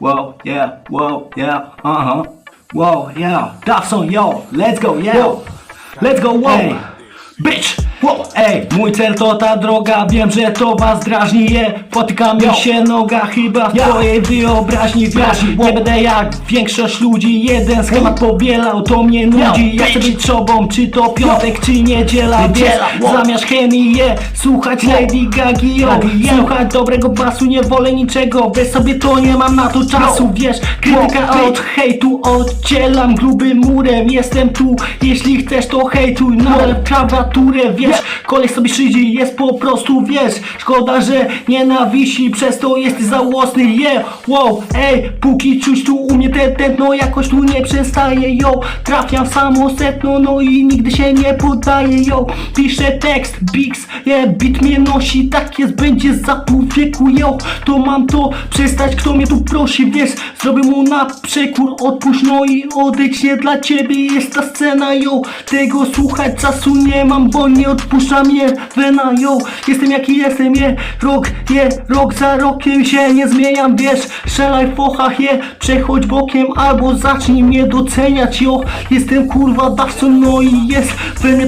Whoa, yeah, whoa, yeah, uh huh. Whoa, yeah, Dawson, yo, let's go, yeah. Let's go, whoa. Ej, bitch, whoa, ej, mój cel to ta droga, wiem, że to was drażni, je, potykam mi się noga, chyba w twojej wyobraźni, wiesz, nie będę jak większość ludzi, jeden schemat powielał, to mnie nudzi, ja chcę być sobą, czy to piątek, czy niedziela, wiesz, zamiast chemii, je, słuchać Lady Gagi, yo, słuchać dobrego basu, nie wolę niczego, bez sobie to nie mam na to czasu, wiesz, krytyka od hejtu oddzielam grubym murem, jestem tu, jeśli chcesz to hejtuj, na klawiaturę, wiesz, kolej sobie szydzi, jest po prostu, wiesz, szkoda, że nienawisi, przez to jest załosny, yeah, wow, ej, póki czuć tu u mnie ten tętno, jakoś tu nie przestaje, yo, trafiam w samo setno, no i nigdy się nie poddaję, yo, piszę tekst, Bix, yeah, bit mnie nosi, tak jest, będzie za pół wieku, yo, to mam to przestać, kto mnie tu prosi, wiesz, zrobię mu na przekór, odpuść, no i odejdź, nie dla ciebie jest ta scena, yo, tego słuchać czasu nie mam, bo nie odpuszcza mnie wena, yo, jestem jaki jestem, je, rok, je, rok za rokiem się nie zmieniam, wiesz, strzelaj w fochach, je, przechodź bokiem albo zacznij mnie doceniać, yo, jestem kurwa dawcą, no i jest we mnie